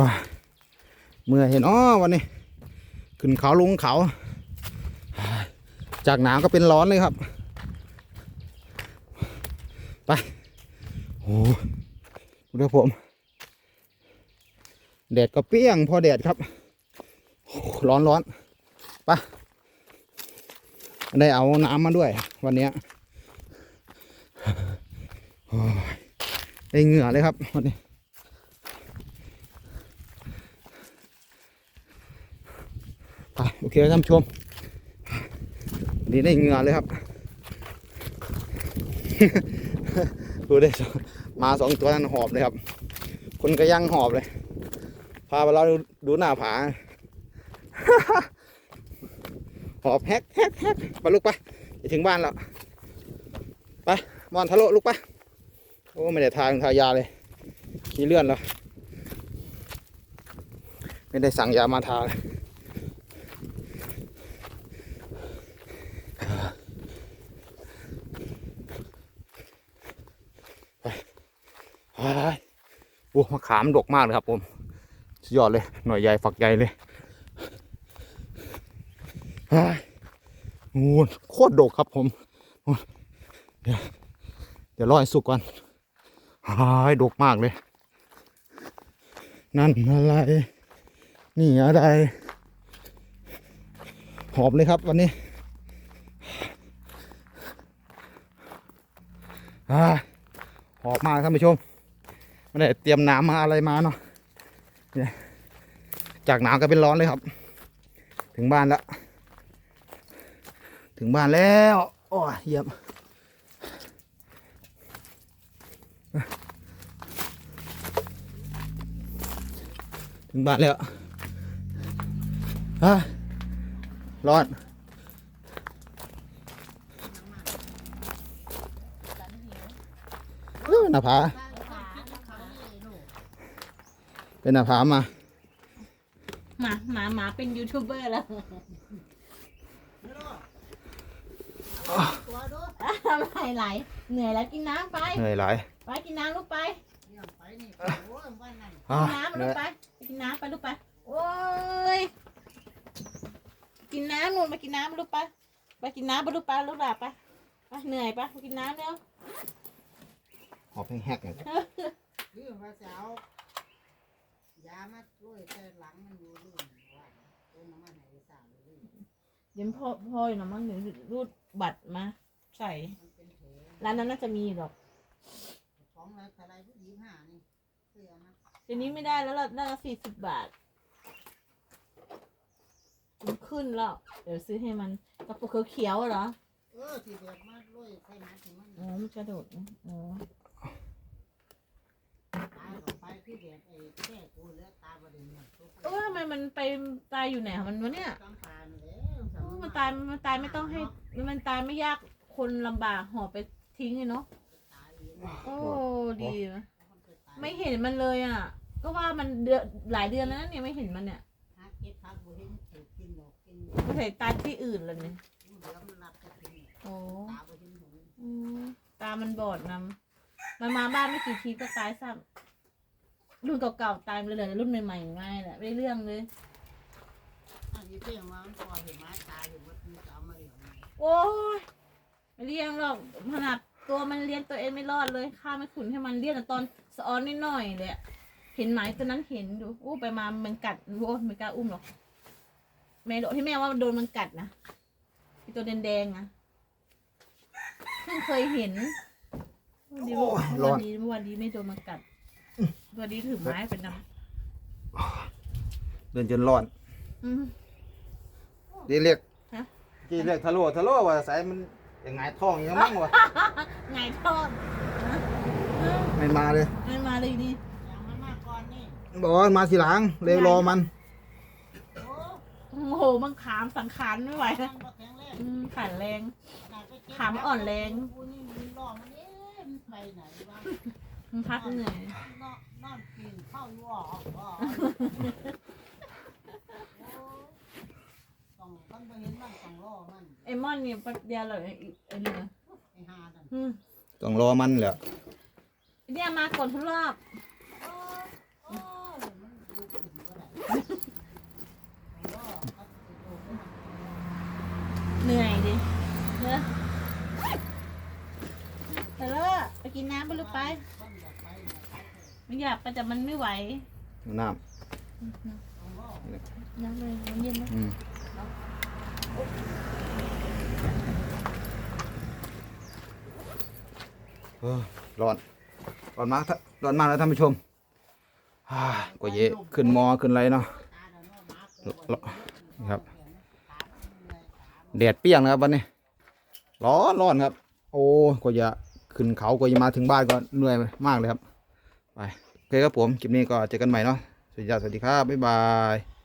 ว้าเมื่อยเห็นอ๋อวันนี้ ขึ้นเขาลงเขา จากหนาวก็เป็นร้อนเลยครับ ไปโอ้ดูเดี๋ยวผม แดดก็เปี้ยงพอแดดครับ ร้อนร้อนไปได้เอาน้ำมาด้วย วันนี้โอ้ยได้เหงื่อเลยครับวันนี้ ไปโอเคท่านผู้ชมนี่ได้เงือเลยครับ ดูได้มาสองตัวนั้นหอบเลยครับ คนก็ยังหอบเลย พาไปเราดูหน้าผา หอบแฮกแฮกแฮกไปลูกไปจะถึงบ้านแล้ว ไปมอนทะลุลูกไป โอ้ไม่ได้ทางทายาเลยมีเลื่อนแล้ว ไม่ได้สั่งยามาทาเลย ไปโอ้มะขามดกมากเลยครับผมสุดยอดเลย หน่อยใหญ่ฝักใหญ่เลยไปโคตรดกครับผม เดี๋ยวเดี๋ยวรอให้สุกก่อนหายดกมากเลย นั่นอะไร นี่อะไร หอบเลยครับวันนี้อหอบมากท่านผู้ชม ไม่ได้เตรียมน้ำมาอะไรมาเนาะเนี่ยจากหนาวก็เป็นร้อนเลยครับ ถึงบ้านแล้ว ถึงบ้านแล้วโอ้ยเยี่ยมถึงบ้านแล้วอะร้อนเออหน้าผา เป็นหน้าผามาหมาหมาหมาเป็นยูทูบเบอร์แล้วไหลไหลเหนื่อยแล้วกินน้ำไป เหนื่อยหลายไปกินน้ำลูกไปอะกินน้ำเหลูนื่กอยไปไปกินน้ำไปลูกไปโอ้ยกินน้ำนู่นไปกินน้ำลูกไปไปกินน้ำไปลูกไปลูกหลาบไปไปเหนื่อยไปไปกินน้ำเร็วหอบแหกๆเลย คือว่าจะเอายามาช่วยแต่หลังมันอยู่ลื่นว่าตัวน้ำมันไหนสามลื่น เดี๋ยวพ่อพ่ออยู่นะมั้งเดี๋ยวรูดบัตรมา ใส่ มันเป็นแผลร้านนั้นน่าจะมีหรอกของอะไรอะไรพวกยี่ห้านี่เสื้อมาเดี๋ยวนี้ไม่ได้แล้วละน่าจะสี่สิบบาทมันขึ้นแล้ว เดี๋ยวซื้อให้มันกระปุกเขียวๆอะเหรอ เออที่แบบมาด้วยใส่มัดถึงมันอ๋อมันกระโดดนะอ๋อตายออกไปคือแบบไอ้แค่กูแล้วตายประเด็นเนี่ยตัวเออทำไมมันไปตายอยู่ไหนของมันวะเนี่ยต้องต มันตายมันตายไม่ต้องให้ มันตายไม่ยากคนลำบากห่อไปทิ้งเลยเนาะตายเองโอ้ดีนะมันเคยตายไม่เห็นมันเลยอะ ก็ว่ามันเดือนหลายเดือนแล้วนะเนี่ยไม่เห็นมันเนี่ยหาเก็บพักบุเห็นถูกกินหรอกกินไม่เห็นตายที่อื่นเลยเนี่ยเดี๋ยวมันนับจะกินโอ้ตาบุเห็นหงอืมตามันบอดนำมันมาบ้านไม่กี่ทีก็ตายซ้ำรุ่นเก่าๆตายไปเลยเหลือรุ่นใหม่ๆง่ายแหละไม่ได้เรื่องเลย อันนี้เพียงว่ามันพอเห็นไม้ตายอยู่ว่ามันจะเอามาเลี้ยงโอ้ยไม่เลี้ยงหรอกขนาดตัวมันเลี้ยงตัวเองไม่รอดเลยข้าไม่ขุนให้มันเลี้ยงแต่ตอนสะออนนิดหน่อยๆเลยอะเห็นไหมตัวนั้นเห็นดูอู้ไปมามันกัดโอ้ไม่กล้าอุ้มหรอกแม่โดที่แม่ว่ามันโดนมันกัดนะไอตัวแดงๆอะเพิ่งเคยเห็นดีเมื่อวันดีเมื่อวันดีไม่โดนมันกัดวันดีถือไม้เป็นน้เดินจนร้อนำอืม ดีเรียกฮะกี่เรียกทะลุทะลุว่าสายมันยังไงท้องยังมั่งวะไงทอดไม่มาเลยไม่มาเลยนี่อย่างมันมาก่อนนี่บอกว่ามาทีหลังเร็วรอมันโอ้โอ้โหมันขามสังขารไม่ไหวมันะนบ่แข็งแรงอืมขาดแรงขนาดไปเก็บขามันอ่อนแรงกูนี่มีรอมันเอ๊ะมันไปไหนวะมันพักเหนื่อยนอนนอนปีนเข้าอยู่ออกออกโอ้ต้ ไอ้มันอนเนี่ยปัดเดียวเลยไอ้เนี่ยอันอืมต้องรอมันแหละเนี่ยมาก่อนทุกรอบเหนื่อยดิเนอะแต่เลอะไปกินน้ำไปลูกไปมัอไป มันอยากไปแต่มันไม่ไหวน้ำ น้ำเลยน้ำเย็นนะอืมเออร้อน ร้อนมากท่าร้อนมากแล้วท่านผู้ชมฮ่ากว่าเยะขึ้นมอขึ้นไรเนาะนี่ครับแดดเปรี้ยงนะครับวันนี้ ร้อนร้อนครับ โอ้กว่าจะขึ้นเขากว่าจะมาถึงบ้านก็เหนื่อยมากเลยครับ ไปโอเคครับผม คลิปนี้ก็เจอกันใหม่เนาะ สวัสดีครับสวัสดีครับ บ๊ายบาย